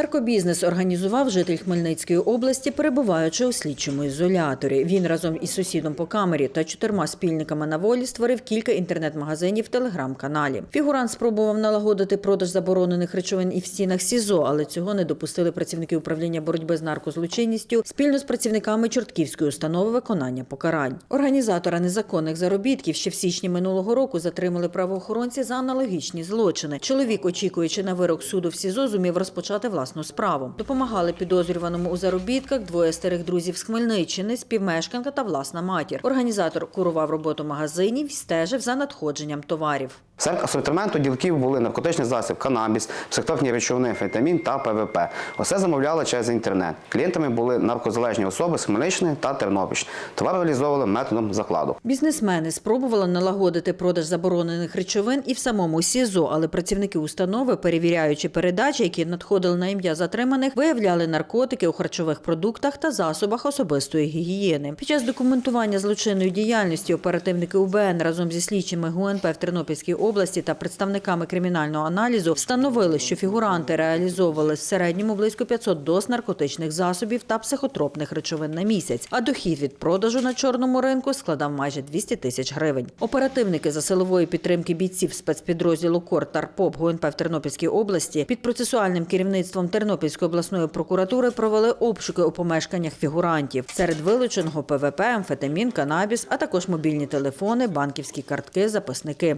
Наркобізнес організував житель Хмельницької області, перебуваючи у слідчому ізоляторі. Він разом із сусідом по камері та чотирма спільниками на волі створив кілька інтернет-магазинів в телеграм-каналі. Фігурант спробував налагодити продаж заборонених речовин і в стінах СІЗО, але цього не допустили працівники управління боротьби з наркозлочинністю спільно з працівниками Чортківської установи виконання покарань. Організатора незаконних заробітків ще в січні минулого року затримали правоохоронці за аналогічні злочини. Чоловік, очікуючи на вирок суду в СІЗО, зумів розпочати власну справу. Допомагали підозрюваному у заробітках двоє старих друзів з Хмельниччини, співмешканка та власна матір. Організатор курував роботу магазинів і стежив за надходженням товарів. Серед асортименту ділків були наркотичний засіб, канабіс, психотропні речовини, фентамін та ПВП. Усе замовляли через інтернет. Клієнтами були наркозалежні особи з Хмельниччини та Тернопільщини. Товар реалізовували методом закладу. Бізнесмени спробували налагодити продаж заборонених речовин і в самому СІЗО, але працівники установи, перевіряючи передачі, які надходили на ім'я затриманих, виявляли наркотики у харчових продуктах та засобах особистої гігієни. Під час документування злочинної діяльності оперативники УБН разом зі слідчими ГУНП в Тернопільській області та представниками кримінального аналізу встановили, що фігуранти реалізовували в середньому близько 500 доз наркотичних засобів та психотропних речовин на місяць, а дохід від продажу на чорному ринку складав майже 200 тисяч гривень. Оперативники за силової підтримки бійців спецпідрозділу КОР Тарпоп ГУНП в Тернопільській області під процесуальним керівництвом Тернопільської обласної прокуратури провели обшуки у помешканнях фігурантів. Серед вилученого ПВП, амфетамін, канабіс, а також мобільні телефони, банківські картки, записники.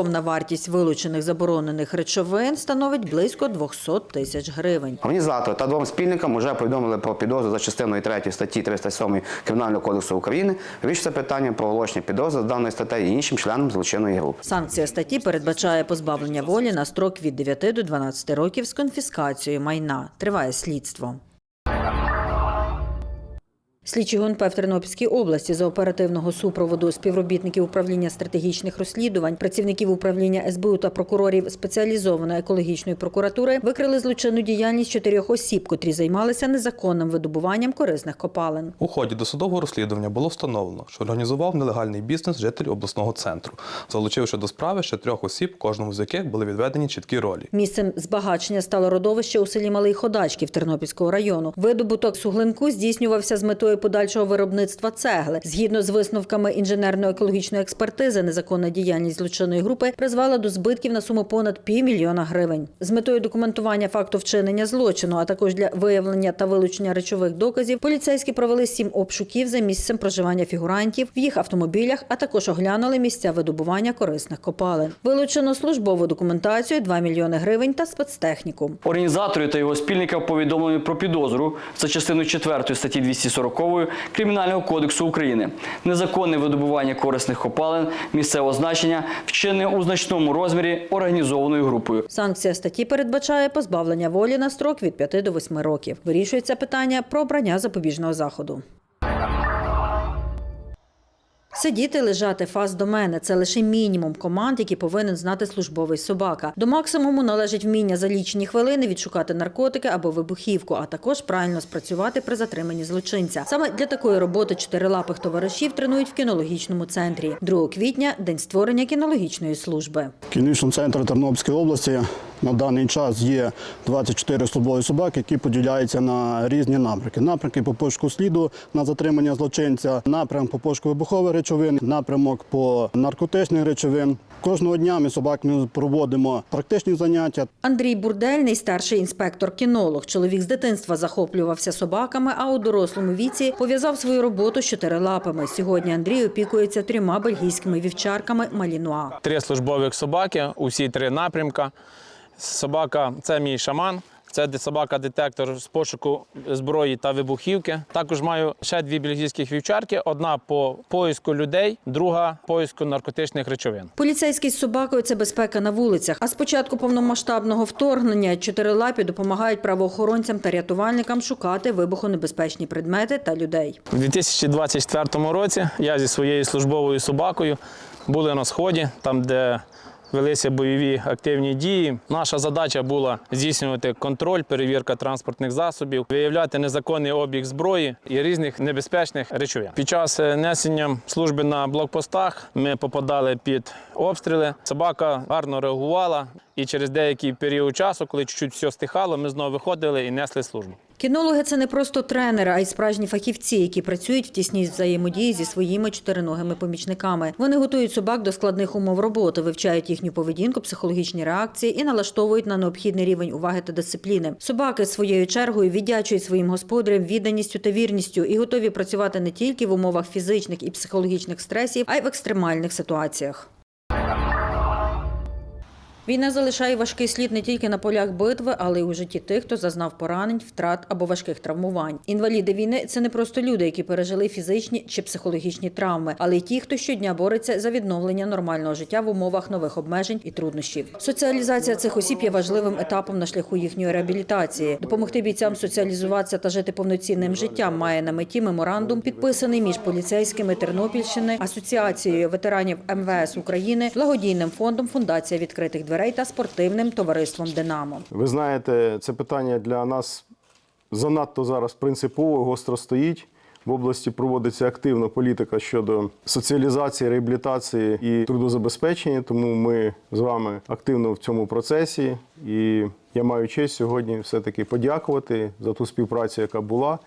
Орієнтовна вартість вилучених заборонених речовин становить близько 200 тисяч гривень. Організатори та двом спільникам вже повідомили про підозру за частиною 3 статті 307 Кримінального кодексу України. Вирішується питання про оголошення підозри з даної статті іншим членам злочинної групи. Санкція статті передбачає позбавлення волі на строк від 9 до 12 років з конфіскацією майна. Триває слідство. Слідчі ГУНП в Тернопільській області за оперативного супроводу співробітників управління стратегічних розслідувань, працівників управління СБУ та прокурорів спеціалізованої екологічної прокуратури викрили злочинну діяльність чотирьох осіб, котрі займалися незаконним видобуванням корисних копалин. У ході досудового розслідування було встановлено, що організував нелегальний бізнес житель обласного центру, залучивши до справи ще трьох осіб, кожному з яких були відведені чіткі ролі. Місцем збагачення стало родовище у селі Малий Ходачків Тернопільського району. Видобуток суглинку здійснювався з метою подальшого виробництва цегли. Згідно з висновками інженерно-екологічної експертизи, незаконна діяльність злочинної групи призвела до збитків на суму понад півмільйона гривень. З метою документування факту вчинення злочину, а також для виявлення та вилучення речових доказів, поліцейські провели сім обшуків за місцем проживання фігурантів в їх автомобілях, а також оглянули місця видобування корисних копалин. Вилучено службову документацію, 2 мільйони гривень та спецтехніку. Організаторі та його спільника повідомлені про підозру за частиною 4 статті 240 Кримінального кодексу України. Незаконне видобування корисних опалин місцевого значення вчинене у значному розмірі організованою групою. Санкція статті передбачає позбавлення волі на строк від 5 до 8 років. Вирішується питання про обрання запобіжного заходу. Сидіти, лежати, фас до мене це лише мінімум команд, які повинен знати службовий собака. До максимуму належить вміння за лічені хвилини відшукати наркотики або вибухівку, а також правильно спрацювати при затриманні злочинця. Саме для такої роботи чотирилапих товаришів тренують в кінологічному центрі. 2 квітня день створення кінологічної служби. Клінічному центрі Тернопільської області на даний час є 24 службові собаки, які поділяються на різні напрямки. Напрямки по пошуку сліду на затримання злочинця, напрямок по пошуку вибухових речовин, напрямок по наркотичних речовин. Кожного дня ми собаками проводимо практичні заняття. Андрій Бурдельний, старший інспектор-кінолог. Чоловік з дитинства захоплювався собаками, а у дорослому віці пов'язав свою роботу з чотирилапами. Сьогодні Андрій опікується трьома бельгійськими вівчарками Малінуа. Три службових собаки, усі три напрямка. Собака це мій шаман. Це де- собака-детектор з пошуку зброї та вибухівки. Також маю ще дві бельгійських вівчарки: одна по поиску людей, друга поиску наркотичних речовин. Поліцейський з собакою це безпека на вулицях. А з початку повномасштабного вторгнення чотирилапі допомагають правоохоронцям та рятувальникам шукати вибухонебезпечні предмети та людей. У 2024 році я зі своєю службовою собакою були на сході, там, де велися бойові активні дії. Наша задача була здійснювати контроль, перевірка транспортних засобів, виявляти незаконний обіг зброї і різних небезпечних речовин. Під час е, несення служби на блокпостах ми попадали під обстріли. Собака гарно реагувала, і через деякий період часу, коли чуть-чуть все стихало, ми знову виходили і несли службу. Кінологи це не просто тренери, а й справжні фахівці, які працюють в тісній взаємодії зі своїми чотириногими помічниками. Вони готують собак до складних умов роботи, вивчають їхню поведінку, психологічні реакції і налаштовують на необхідний рівень уваги та дисципліни. Собаки своєю чергою віддячують своїм господарям відданістю та вірністю і готові працювати не тільки в умовах фізичних і психологічних стресів, а й в екстремальних ситуаціях. Війна залишає важкий слід не тільки на полях битви, але й у житті тих, хто зазнав поранень, втрат або важких травмувань. Інваліди війни це не просто люди, які пережили фізичні чи психологічні травми, але й ті, хто щодня бореться за відновлення нормального життя в умовах нових обмежень і труднощів. Соціалізація цих осіб є важливим етапом на шляху їхньої реабілітації. Допомогти бійцям соціалізуватися та жити повноцінним життям має на меті меморандум, підписаний між поліцейськими Тернопільщини, асоціацією ветеранів МВС України, благодійним фондом Фундація відкритих дверей та спортивним товариством Динамо. Ви знаєте, це питання для нас занадто зараз принципово, гостро стоїть. В області проводиться активна політика щодо соціалізації, реабілітації і трудозабезпечення, тому ми з вами активно в цьому процесі. І я маю честь сьогодні все-таки подякувати за ту співпрацю, яка була,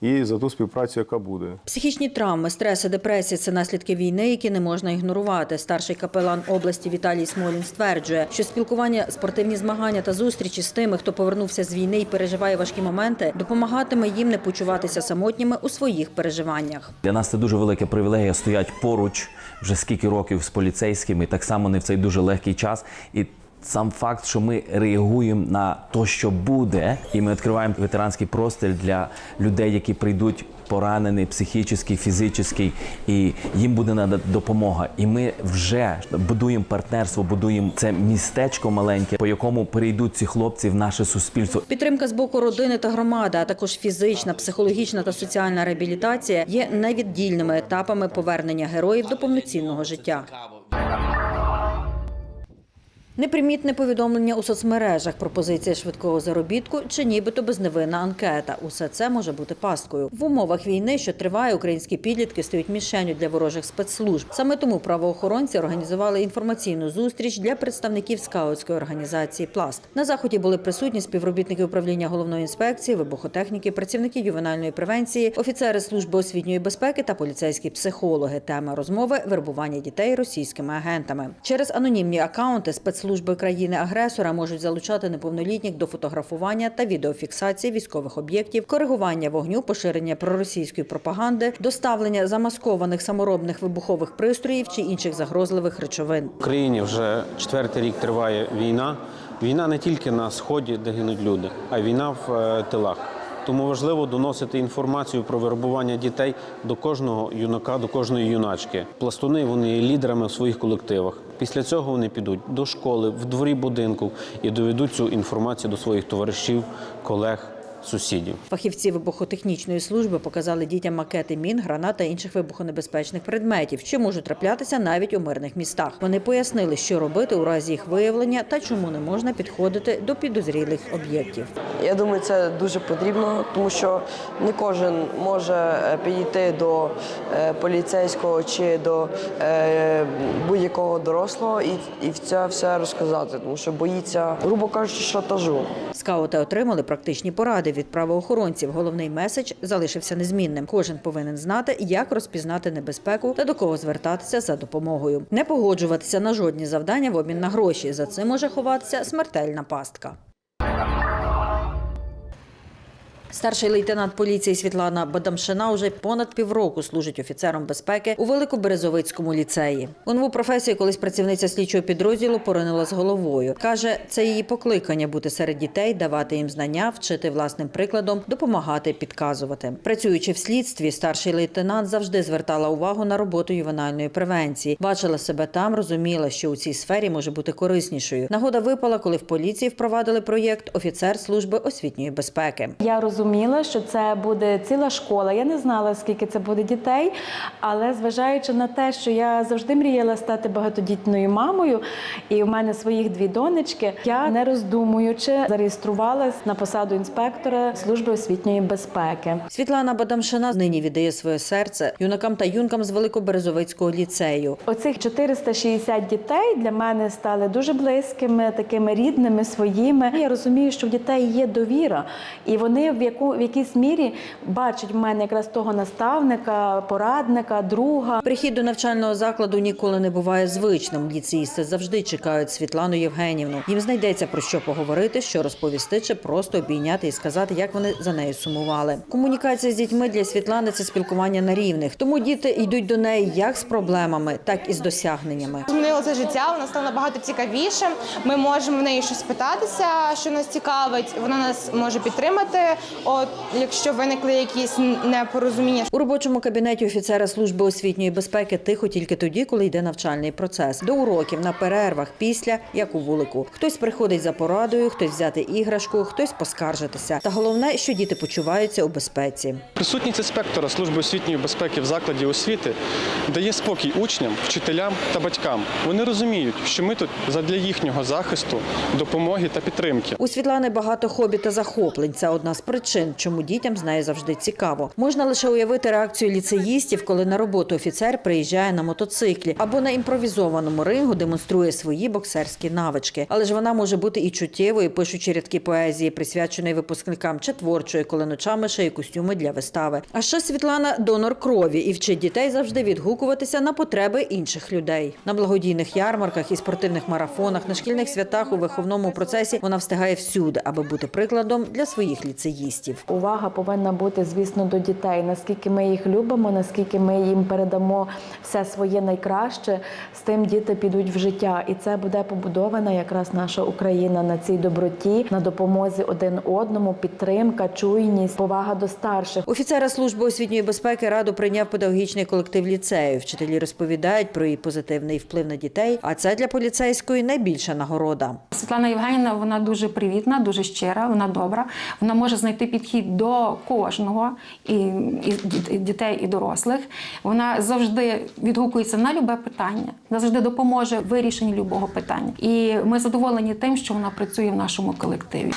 і за ту співпрацю, яка буде. Психічні травми, стреси, депресія це наслідки війни, які не можна ігнорувати. Старший капелан області Віталій Смолін стверджує, що спілкування, спортивні змагання та зустрічі з тими, хто повернувся з війни і переживає важкі моменти, допомагатиме їм не почуватися самотніми у своїх переживаннях. Для нас це дуже велика привілегія стоять поруч вже скільки років з поліцейськими, так само не в цей дуже легкий час. І сам факт, що ми реагуємо на те, що буде, і ми відкриваємо ветеранський простір для людей, які прийдуть поранені психічно, фізично, і їм буде надана допомога. І ми вже будуємо партнерство, будуємо це містечко маленьке, по якому перейдуть ці хлопці в наше суспільство. Підтримка з боку родини та громади, а також фізична, психологічна та соціальна реабілітація є невіддільними етапами повернення героїв до повноцінного життя. Непримітне повідомлення у соцмережах, пропозиція швидкого заробітку чи нібито безневинна анкета. Усе це може бути пасткою. В умовах війни, що триває, українські підлітки стають мішенню для ворожих спецслужб. Саме тому правоохоронці організували інформаційну зустріч для представників скаутської організації Пласт. На заході були присутні співробітники управління головної інспекції, вибухотехніки, працівники ювенальної превенції, офіцери служби освітньої безпеки та поліцейські психологи. Тема розмови вербування дітей російськими агентами через анонімні акаунти спецслужби країни-агресора можуть залучати неповнолітніх до фотографування та відеофіксації військових об'єктів, коригування вогню, поширення проросійської пропаганди, доставлення замаскованих саморобних вибухових пристроїв чи інших загрозливих речовин. В Україні вже четвертий рік триває війна. Війна не тільки на сході, де гинуть люди, а війна в е, тилах. Тому важливо доносити інформацію про вербування дітей до кожного юнака, до кожної юначки. Пластуни вони є лідерами в своїх колективах. Після цього вони підуть до школи, в дворі будинку і доведуть цю інформацію до своїх товаришів, колег, сусідів. Фахівці вибухотехнічної служби показали дітям макети мін, гранат та інших вибухонебезпечних предметів, що можуть траплятися навіть у мирних містах. Вони пояснили, що робити у разі їх виявлення та чому не можна підходити до підозрілих об'єктів. Я думаю, це дуже потрібно, тому що не кожен може е, підійти до е, поліцейського чи до е, будь-якого дорослого і, і це все розказати, тому що боїться, грубо кажучи, шантажу. Скаути отримали практичні поради від правоохоронців. Головний меседж залишився незмінним. Кожен повинен знати, як розпізнати небезпеку та до кого звертатися за допомогою. Не погоджуватися на жодні завдання в обмін на гроші. За цим може ховатися смертельна пастка. Старший лейтенант поліції Світлана Бадамшина вже понад півроку служить офіцером безпеки у Великоберезовицькому ліцеї. У нову професію колись працівниця слідчого підрозділу поринула з головою. Каже, це її покликання бути серед дітей, давати їм знання, вчити власним прикладом, допомагати, підказувати. Працюючи в слідстві, старший лейтенант завжди звертала увагу на роботу ювенальної превенції. Бачила себе там, розуміла, що у цій сфері може бути кориснішою. Нагода випала, коли в поліції впровадили проєкт офіцер служби освітньої безпеки. Я розумію, розуміла, що це буде ціла школа. Я не знала, скільки це буде дітей, але зважаючи на те, що я завжди мріяла стати багатодітною мамою, і в мене своїх дві донечки, я не роздумуючи зареєструвалась на посаду інспектора служби освітньої безпеки. Світлана Бадамшина нині віддає своє серце юнакам та юнкам з Великоберезовицького ліцею. Оцих 460 дітей для мене стали дуже близькими, такими рідними, своїми. Я розумію, що в дітей є довіра, і вони в яку в якійсь мірі бачать в мене якраз того наставника, порадника, друга. Прихід до навчального закладу ніколи не буває звичним. Ліцеїсти завжди чекають Світлану Євгенівну. Їм знайдеться про що поговорити, що розповісти, чи просто обійняти і сказати, як вони за нею сумували. Комунікація з дітьми для Світлани це спілкування на рівних. Тому діти йдуть до неї як з проблемами, так і з досягненнями. Змінило це життя, воно стало набагато цікавішим. Ми можемо в неї щось питатися, що нас цікавить. Вона нас може підтримати. От якщо виникли якісь непорозуміння. У робочому кабінеті офіцера служби освітньої безпеки тихо тільки тоді, коли йде навчальний процес. До уроків на перервах, після як у вулику. Хтось приходить за порадою, хтось взяти іграшку, хтось поскаржитися. Та головне, що діти почуваються у безпеці. Присутність інспектора служби освітньої безпеки в закладі освіти дає спокій учням, вчителям та батькам. Вони розуміють, що ми тут задля їхнього захисту, допомоги та підтримки. У Світлани багато хобі та захоплень. Це одна з причин, чому дітям з нею завжди цікаво. Можна лише уявити реакцію ліцеїстів, коли на роботу офіцер приїжджає на мотоциклі або на імпровізованому рингу демонструє свої боксерські навички. Але ж вона може бути і чуттєвою, пишучи рядки поезії, присвяченої випускникам, чи творчою, коли ночами шиє костюми для вистави. А ще Світлана донор крові і вчить дітей завжди відгукуватися на потреби інших людей. На благодійних ярмарках і спортивних марафонах, на шкільних святах у виховному процесі вона встигає всюди, аби бути прикладом для своїх ліцеїстів. Увага повинна бути, звісно, до дітей. Наскільки ми їх любимо, наскільки ми їм передамо все своє найкраще, з тим діти підуть в життя. І це буде побудована якраз наша Україна на цій доброті, на допомозі один одному, підтримка, чуйність, повага до старших. Офіцера служби освітньої безпеки раду прийняв педагогічний колектив ліцею. Вчителі розповідають про її позитивний вплив на дітей. А це для поліцейської найбільша нагорода. Світлана Євгенівна вона дуже привітна, дуже щира, вона добра. Вона може знайти підхід до кожного і, і, дітей, і дорослих. Вона завжди відгукується на любе питання, завжди допоможе вирішенні любого питання. І ми задоволені тим, що вона працює в нашому колективі.